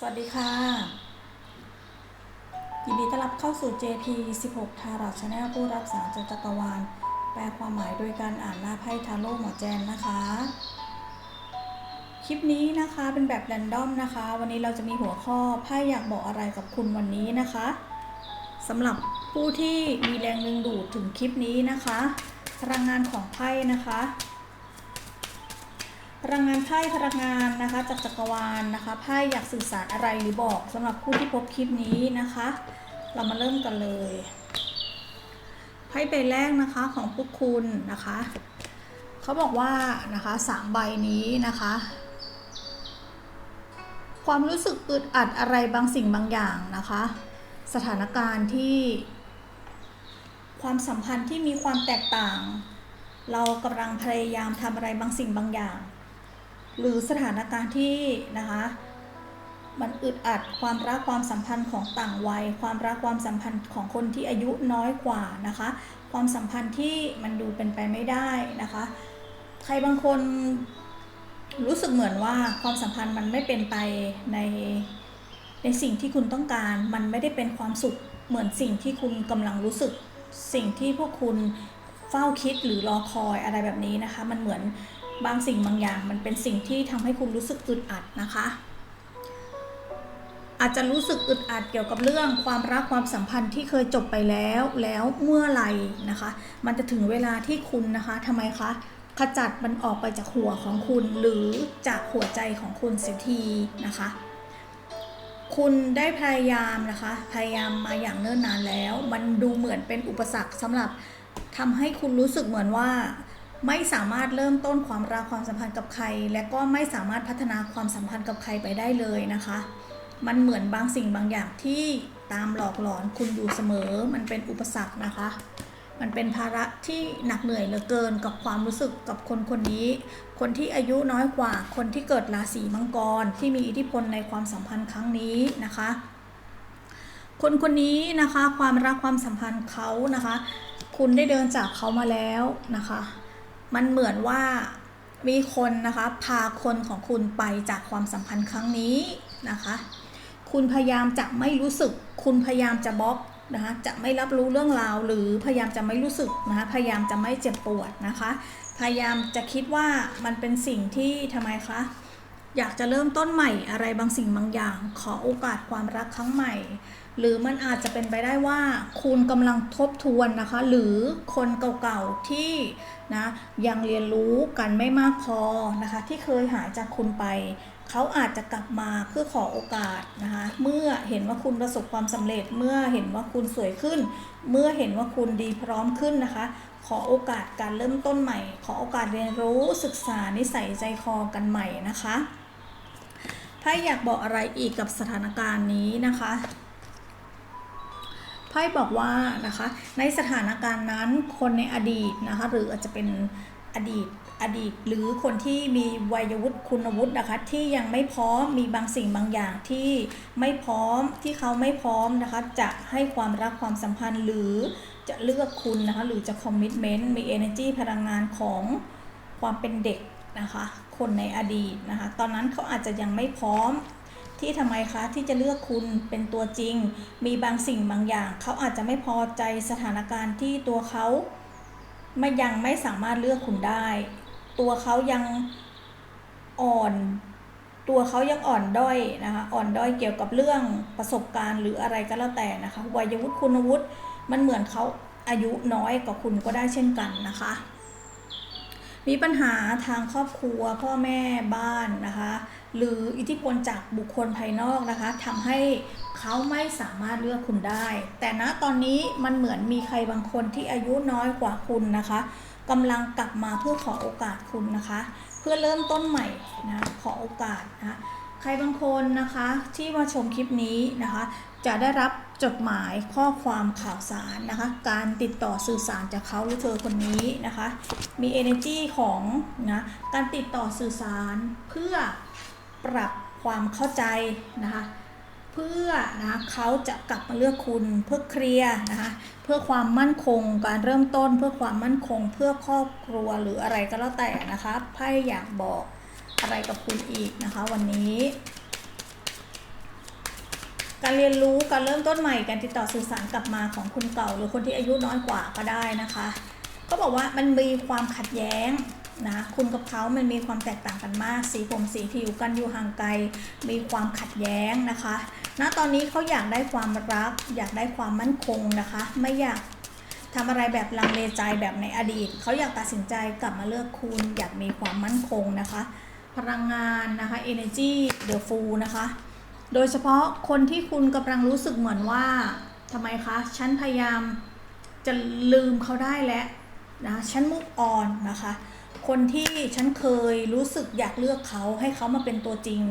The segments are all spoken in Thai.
สวัสดีค่ะ ยินดีต้อนรับเข้าสู่ JP 16 ทาราชแนลผู้รับสารจากจักรวาล แปลความหมายโดยการอ่านหน้าไพ่ทาโร่หมอแจนนะคะ คลิปนี้นะคะเป็นแบบแรนดอมนะคะ วันนี้เราจะมีหัวข้อไพ่อยากบอกอะไรกับคุณวันนี้นะคะสำหรับผู้ที่มีแรงดึงดูดถึงคลิปนี้นะคะพลังงานของไพ่นะคะ พลังงานไพ่พลังงานนะคะจากจักรวาลนะคะไพ่อยากสื่อสารอะไรหรือบอกสำหรับผู้ที่พบคลิปนี้นะคะ เรามาเริ่มกันเลยไพ่ใบแรกนะคะของพวกคุณนะคะเขาบอกว่านะคะสามใบนี้นะคะ ความรู้สึกอึดอัดอะไรบางสิ่งบางอย่างนะคะ สถานการณ์ที่ความสัมพันธ์ที่มีความแตกต่าง เรากำลังพยายามทำอะไรบางสิ่งบางอย่าง หรือสถานการณ์ที่นะคะมันอึดอัดความรักความสัมพันธ์ของต่างวัย ความรักความสัมพันธ์ของคนที่อายุน้อยกว่านะคะ ความสัมพันธ์ที่มันดูเป็นไปไม่ได้นะคะ ใครบางคนรู้สึกเหมือนว่าความสัมพันธ์มันไม่เป็นไปในในสิ่งที่คุณต้องการ มันไม่ได้เป็นความสุขเหมือนสิ่งที่คุณกำลังรู้สึก สิ่งที่พวกคุณเฝ้าคิดหรือรอคอยอะไรแบบนี้นะคะ มันเหมือน บางสิ่งบางอย่าง มันเป็นสิ่งที่ทำให้คุณรู้สึกอึดอัดนะคะ อาจจะรู้สึกอึดอัดเกี่ยวกับเรื่องความรักความสัมพันธ์ที่เคยจบไปแล้วแล้วเมื่อไหร่นะคะ มันจะถึงเวลาที่คุณนะคะทำไมคะขจัดมันออกไปจากหัวของคุณหรือจากหัวใจของคุณเสียทีนะคะ คุณได้พยายามนะคะ พยายามมาอย่างเนิ่นนานแล้ว มันดูเหมือนเป็นอุปสรรคสำหรับทำให้คุณรู้สึกเหมือนว่า ไม่สามารถเริ่มต้นความรักความสัมพันธ์กับใคร และก็ไม่สามารถพัฒนาความสัมพันธ์กับใครไปได้เลยนะคะ มันเหมือนบางสิ่งบางอย่างที่ตามหลอกหลอนคุณอยู่เสมอ มันเป็นอุปสรรคนะคะ มันเป็นภาระที่หนักเหนื่อยเหลือเกินกับความรู้สึกกับคนคนนี้ คนที่อายุน้อยกว่า คนที่เกิดราศีมังกร ที่มีอิทธิพลในความสัมพันธ์ครั้งนี้นะคะ คนคนนี้นะคะความรักความสัมพันธ์เขานะคะ คุณได้เดินจากเขามาแล้วนะคะ มันเหมือนว่ามีคนนะคะ พาคนของคุณไปจากความสัมพันธ์ครั้งนี้นะคะ คุณพยายามจะไม่รู้สึก คุณพยายามจะบล็อกนะคะจะไม่รับรู้เรื่องราว หรือพยายามจะไม่รู้สึกนะคะพยายามจะไม่เจ็บปวดนะคะ พยายามจะคิดว่ามันเป็นสิ่งที่ทำไมคะอยากจะเริ่มต้นใหม่อะไรบางสิ่งบางอย่าง ขอโอกาสความรักครั้งใหม่ หรือมันอาจจะเป็นไปได้ว่าคุณกำลังทบทวนนะคะ หรือคนเก่าๆที่นะยังเรียนรู้กันไม่มากพอนะคะ ที่เคยหายจากคุณไป เขาอาจจะกลับมาเพื่อขอโอกาสนะคะเมื่อเห็นว่าคุณประสบความสำเร็จ เมื่อเห็นว่าคุณสวยขึ้น เมื่อเห็นว่าคุณดีพร้อมขึ้นนะคะ ขอโอกาสการเริ่มต้นใหม่ ขอโอกาสเรียนรู้ศึกษานิสัยใจคอกันใหม่นะคะ ถ้าอยากบอกอะไรอีกกับสถานการณ์นี้นะคะ พ่บอกว่านะคะ ในสถานการณ์นั้นคนในอดีตนะคะ หรืออาจจะเป็นอดีตอดีต หรือคนที่มีวัยวุฒิคุณวุฒินะคะ ที่ยังไม่พร้อมมีบางสิ่งบางอย่างที่ไม่พร้อมที่เขาไม่พร้อมนะคะ จะให้ความรักความสัมพันธ์หรือจะเลือกคุณนะคะ หรือจะคอมมิชเมนต์มี energy พลังงานของความเป็นเด็กนะคะ คนในอดีตนะคะ ตอนนั้นเขาอาจจะยังไม่พร้อม ที่ทำไมคะที่จะเลือกคุณเป็นตัวจริง มีบางสิ่งบางอย่าง เขาอาจจะไม่พอใจสถานการณ์ที่ตัวเขาไม่ยังไม่สามารถเลือกคุณได้ ตัวเขายังอ่อน ตัวเขายังอ่อนด้อยนะคะอ่อนด้อยเกี่ยวกับเรื่องประสบการณ์หรืออะไรก็แล้วแต่นะคะวัยวุฒิคุณวุฒิมันเหมือนเขาอายุน้อยกว่าคุณก็ได้เช่นกันนะคะ มีปัญหาทางครอบครัว พ่อแม่บ้านนะคะ หรืออิทธิพลจากบุคคลภายนอกนะคะทำให้เขาไม่สามารถเลือกคุณได้ แต่ณตอนนี้มันเหมือนมีใครบางคนที่อายุน้อยกว่าคุณนะคะกำลังกลับมาเพื่อขอโอกาสคุณนะคะ เพื่อเริ่มต้นใหม่นะขอโอกาสนะ ใครบางคนนะคะที่มาชมคลิปนี้นะคะ จะได้รับจดหมายข้อความข่าวสารนะคะ การติดต่อสื่อสารจากเขาหรือเธอคนนี้นะคะ มี energy ของนะการติดต่อสื่อสารเพื่อปรับความเข้าใจนะคะเพื่อนะเขาจะกลับมาเลือกคุณเพื่อเคลียร์นะคะเพื่อความมั่นคงการเริ่มต้น เพื่อความมั่นคงเพื่อครอบครัวหรืออะไรก็แล้วแต่นะคะไพ่อยากบอก อะไรกับคุณอีกนะคะ วันนี้ การเรียนรู้การเริ่มต้นใหม่การติดต่อสื่อสารกลับมาของคนเก่า หรือคนที่อายุน้อยกว่าก็ได้นะคะเขาบอกว่ามันมีความขัดแย้งนะคุณกับเขามันมีความแตกต่างกันมาก สีผมสีผิวกันอยู่ห่างไกล มีความขัดแย้งนะคะณตอนนี้เขาอยากได้ความรัก อยากได้ความมั่นคงนะคะ ไม่อยากทำอะไรแบบลังเลใจแบบในอดีต เขาอยากตัดสินใจกลับมาเลือกคุณ อยากมีความมั่นคงนะคะ พลังงานนะคะ energy the fool นะคะ โดยเฉพาะคนที่คุณกำลังรู้สึกเหมือนว่าทำไมคะ ฉันพยายามจะลืมเขาได้แล้วนะฉันมุกออนนะคะ คนที่ฉันเคยรู้สึกอยากเลือกเขาให้เขามาเป็นตัวจริง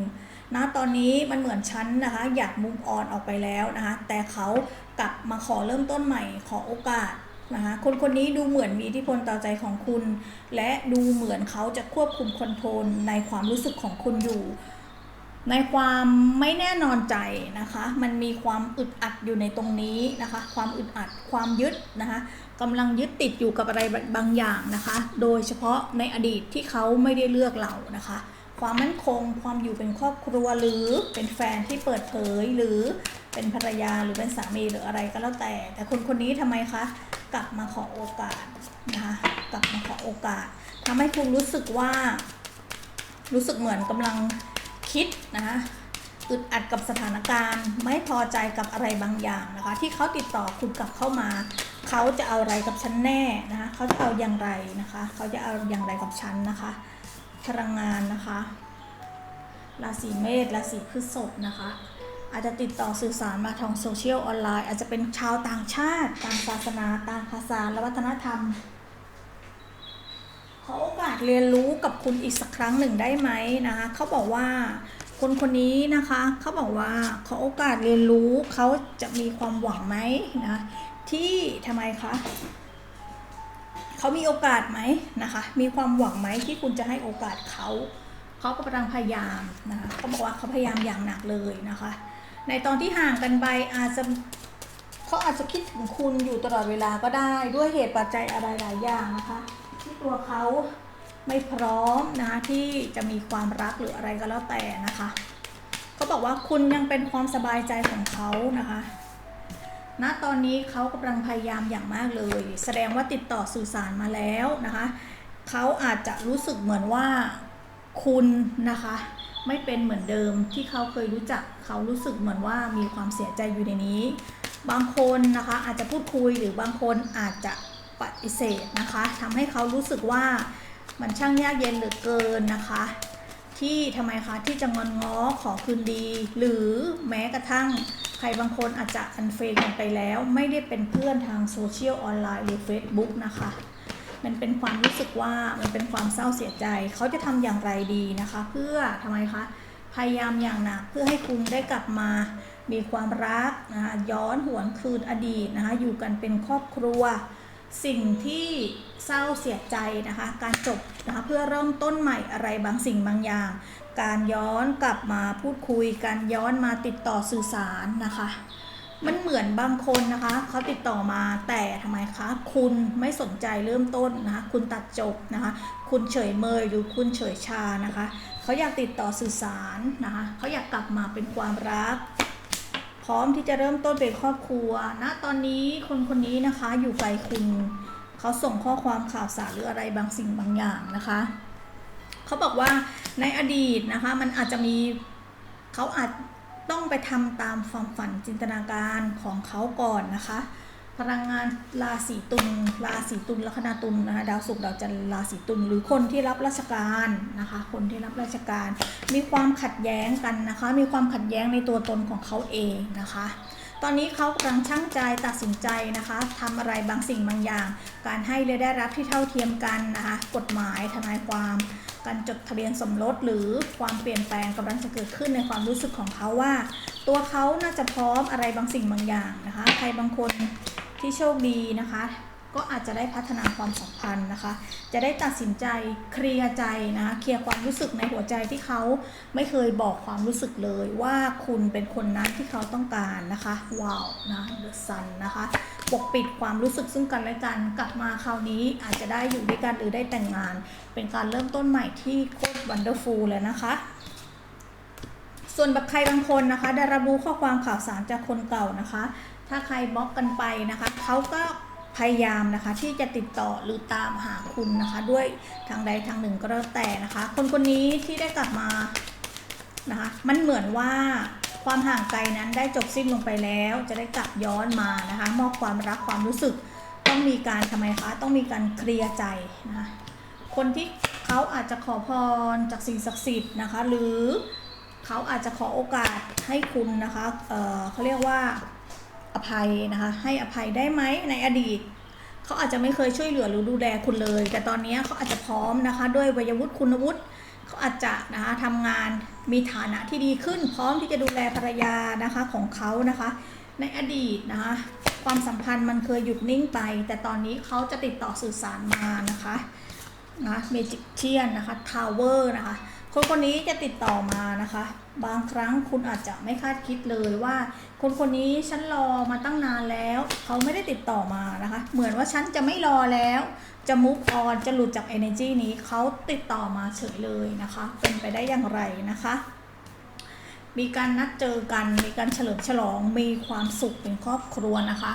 นะตอนนี้มันเหมือนฉันนะคะ อยากมุกออนออกไปแล้วนะคะ แต่เขากลับมาขอเริ่มต้นใหม่ขอโอกาส นะคะคนคนนี้ดูเหมือนมีอิทธิพลต่อใจของคุณ และดูเหมือนเขาจะควบคุมคอนโทรลในความรู้สึกของคุณอยู่ ในความไม่แน่นอนใจนะคะ มันมีความอึดอัดอยู่ในตรงนี้นะคะ ความอึดอัดความยึดนะคะกำลังยึดติดอยู่กับอะไรบางอย่างนะคะ โดยเฉพาะในอดีตที่เขาไม่ได้เลือกเรานะคะความมั่นคง ความอยู่เป็นครอบครัวหรือเป็นแฟนที่เปิดเผยหรือเป็นภรรยาหรือเป็นสามีหรืออะไรก็แล้วแต่ แต่คนคนนี้ทำไมคะกลับมาขอโอกาสนะคะกลับมาขอโอกาสทำให้คุณรู้สึกว่า รู้สึกเหมือนกำลังคิดนะคะอึดอัดกับสถานการณ์ ไม่พอใจกับอะไรบางอย่างนะคะ ที่เขาติดต่อคุณกลับเข้ามา เขาจะเอาอะไรกับฉันแน่นะคะเขาจะเอาอย่างไรนะคะ เขาจะเอาอย่างไรกับฉันนะคะพลังงานนะคะราศีเมษราศีพฤษภนะคะ อาจจะติดต่อสื่อสารมาทางโซเชียลออนไลน์ อาจจะเป็นชาวต่างชาติ ต่างศาสนา ต่างภาษาและวัฒนธรรม ขอโอกาสเรียนรู้กับคุณอีกสักครั้งหนึ่งได้ไหมนะคะเขาบอกว่าคนคนนี้นะคะเขาบอกว่าขอโอกาสเรียนรู้เขาจะมีความหวังไหมนะที่ทำไมคะเขามีโอกาสไหมนะคะ มีความหวังไหมที่คุณจะให้โอกาสเขาเขาก็กำลังพยายามนะคะเขาบอกว่าเขาพยายามอย่างหนักเลยนะคะ ในตอนที่ห่างกันไปอาจจะเขาอาจจะคิดถึงคุณอยู่ตลอดเวลาก็ได้ด้วยเหตุปัจจัยอะไรหลายอย่างนะคะ ที่ตัวเขาไม่พร้อมนะที่จะมีความรักหรืออะไรก็แล้วแต่นะคะเขาบอกว่าคุณยังเป็นความสบายใจของเขานะคะณตอนนี้เขากำลังพยายามอย่างมากเลย แสดงว่าติดต่อสื่อสารมาแล้วนะคะเขาอาจจะรู้สึกเหมือนว่าคุณนะคะ ไม่เป็นเหมือนเดิมที่เขาเคยรู้จักเขารู้สึกเหมือนว่ามีความเสียใจอยู่ในนี้ บางคนนะคะอาจจะพูดคุยหรือบางคนอาจจะปฏิเสธนะคะทำให้เขารู้สึกว่ามันช่างยากเย็นเหลือเกินนะคะ ที่ทำไมคะที่จะงอนง้อขอคืนดี หรือแม้กระทั่งใครบางคนอาจจะอันเฟรนกันไปแล้ว ไม่ได้เป็นเพื่อนทางโซเชียลออนไลน์หรือ Facebook นะคะ มันเป็นความรู้สึกว่ามันเป็นความเศร้าเสียใจ เขาจะทำอย่างไรดีนะคะ เพื่อทำไมคะพยายามอย่างหนักเพื่อให้คุณได้กลับมามีความรักนะคะย้อนหวนคืนอดีตนะคะอยู่กันเป็นครอบครัว สิ่งที่เศร้าเสียใจนะคะการจบนะคะเพื่อเริ่มต้นใหม่อะไรบางสิ่งบางอย่าง การย้อนกลับมาพูดคุย การย้อนมาติดต่อสื่อสารนะคะ มันเหมือนบางคนนะคะเขาติดต่อมาแต่ทำไมคะ คุณไม่สนใจเริ่มต้นนะคะ คุณตัดจบนะคะ คุณเฉยเมยหรือคุณเฉยชานะคะเขาอยากติดต่อสื่อสารนะคะเขาอยากกลับมาเป็นความรัก พร้อมที่จะเริ่มต้นเป็นครอบครัวณตอนนี้คนคนนี้นะคะอยู่ไกลคุณเขาส่งข้อความข่าวสารหรืออะไรบางสิ่งบางอย่างนะคะเขาบอกว่าในอดีตนะคะ มันอาจจะมีเขาอาจ ต้องไปทำตามความฝันจินตนาการของเขาก่อนนะคะ พลังงานราศีตุลราศีตุลลัคนาตุลนะคะดาวศุกร์ดาวจันทร์ราศีตุลหรือคนที่รับราชการนะคะ คนที่รับราชการ มีความขัดแย้งกันนะคะ มีความขัดแย้งในตัวตนของเขาเองนะคะตอนนี้เขากำลังชั่งใจตัดสินใจนะคะทำอะไรบางสิ่งบางอย่าง การให้และได้รับที่เท่าเทียมกันนะคะ กฎหมายทนายความ การจดทะเบียนสมรสหรือความเปลี่ยนแปลงกำลังจะเกิดขึ้นในความรู้สึกของเขาว่า ตัวเขาน่าจะพร้อมอะไรบางสิ่งบางอย่างนะคะ ใครบางคนที่โชคดีนะคะ ก็อาจจะได้พัฒนาความสัมพันธ์นะคะ จะได้ตัดสินใจเคลียร์ใจนะคะเคลียร์ความรู้สึกในหัวใจที่เขาไม่เคยบอกความรู้สึกเลยว่าคุณเป็นคนนั้นที่เขาต้องการนะคะว้าวนะเดอะซันนะคะ ปกปิดความรู้สึกซึ่งกันและกันกลับมาคราวนี้อาจจะได้อยู่ด้วยกันหรือได้แต่งงาน เป็นการเริ่มต้นใหม่ที่โคตรวันเดอร์ฟูลเลยนะคะ ส่วนแบบใครบางคนนะคะได้รับรู้ข้อความข่าวสารจากคนเก่านะคะ ถ้าใครบล็อกกันไปนะคะเขาก็พยายามนะคะที่จะติดต่อหรือตามหาคุณนะคะ ด้วยทางใดทางหนึ่งก็แล้วแต่นะคะ คนคนนี้ที่ได้กลับมานะคะ มันเหมือนว่า ความห่างไกลนั้นได้จบสิ้นลงไปแล้ว จะได้กลับย้อนมานะคะมอบความรักความรู้สึก ต้องมีการทำไมคะต้องมีการเคลียร์ใจนะคะคนที่เขาอาจจะขอพรจากสิ่งศักดิ์สิทธิ์นะคะ หรือเขาอาจจะขอโอกาสให้คุณนะคะเเขาเรียกว่าอภัยนะคะให้อภัยได้ไหมในอดีตเขาอาจจะไม่เคยช่วยเหลือหรือดูแลคุณเลย แต่ตอนนี้เขาอาจจะพร้อมนะคะ ด้วยวัยวุฒิคุณวุฒิ อาจจะนะคะทำงานมีฐานะที่ดีขึ้น พร้อมที่จะดูแลภรรยานะคะของเขานะคะ ในอดีตนะคะความสัมพันธ์มันเคยหยุดนิ่งไป แต่ตอนนี้เขาจะติดต่อสื่อสารมานะคะนะเมจิกเชียนนะคะทาวเวอร์นะคะ คนคนนี้จะติดต่อมานะคะ บางครั้งคุณอาจจะไม่คาดคิดเลยว่า คนคนนี้ฉันรอมาตั้งนานแล้ว เขาไม่ได้ติดต่อมานะคะ เหมือนว่าฉันจะไม่รอแล้ว จะมุกออนจะหลุดจาก energy นี้เขาติดต่อมาเฉยเลยนะคะ เป็นไปได้อย่างไรนะคะ มีการนัดเจอกันมีการเฉลิมฉลองมีความสุขเป็นครอบครัวนะคะ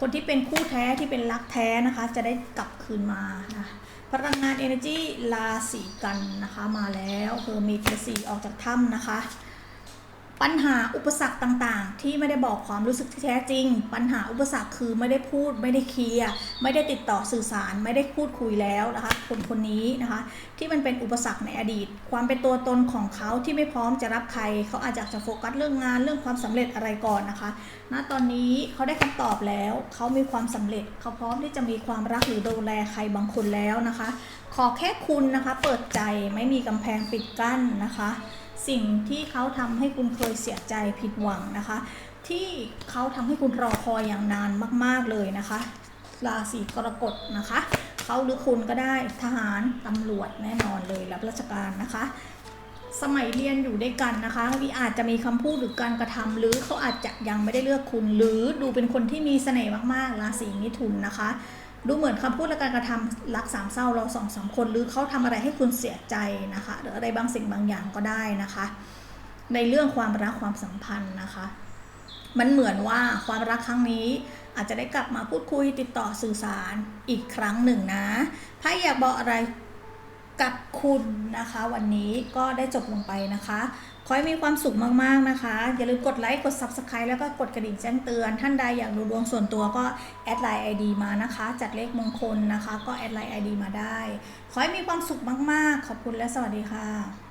คนที่เป็นคู่แท้ที่เป็นรักแท้นะคะ จะได้กลับคืนมานะพลังงาน energy ราศีกันนะคะมาแล้วเฮอร์มีเทสีออกจากถ้ำนะคะ ปัญหาอุปสรรคต่างๆ ที่ไม่ได้บอกความรู้สึกที่แท้จริง ปัญหาอุปสรรคคือไม่ได้พูด ไม่ได้เคลียร์ไม่ได้ติดต่อสื่อสาร ไม่ได้พูดคุยแล้วนะคะคนคนนี้นะคะ ที่มันเป็นอุปสรรคในอดีต ความเป็นตัวตนของเขาที่ไม่พร้อมจะรับใคร เขาอาจจะจะโฟกัสเรื่องงานเรื่องความสำเร็จอะไรก่อนนะคะณตอนนี้เขาได้คำตอบแล้ว เขามีความสำเร็จ เขาพร้อมที่จะมีความรักหรือดูแลใครบางคนแล้วนะคะ ขอแค่คุณนะคะ เปิดใจไม่มีกำแพงปิดกั้นนะคะ สิ่งที่เขาทำให้คุณเคยเสียใจผิดหวังนะคะ ที่เขาทำให้คุณรอคอยอย่างนานมาก ๆเลยนะคะ ราศีกรกฎนะคะ เขาหรือคุณก็ได้ทหารตำรวจแน่นอนเลยรับราชการนะคะสมัยเรียนอยู่ด้วยกันนะคะมีอาจจะมีคำพูดหรือการกระทำหรือเขาอาจจะยังไม่ได้เลือกคุณ หรือดูเป็นคนที่มีเสน่ห์มากๆราศีมิถุนนะคะ ดูเหมือนคำพูดและการกระทำรักสามเศร้าเราสองสามคนหรือเขาทำอะไรให้คุณเสียใจนะคะ หรืออะไรบางสิ่งบางอย่างก็ได้นะคะ ในเรื่องความรักความสัมพันธ์นะคะ มันเหมือนว่าความรักครั้งนี้อาจจะได้กลับมาพูดคุยติดต่อสื่อสารอีกครั้งหนึ่งนะไพ่อยากบอกอะไรกับคุณนะคะ วันนี้ก็ได้จบลงไปนะคะ ขอให้มีความสุขมากๆนะคะ อย่าลืมกดไลค์ กด Subscribe แล้วก็กดกระดิ่งแจ้งเตือน ท่านใดอยากดูดวงส่วนตัวก็แอดไลน์ ID มานะคะ จัดเลขมงคลนะคะ ก็แอดไลน์ ID มาได้ ขอให้มีความสุขมากๆ ขอบคุณและสวัสดีค่ะ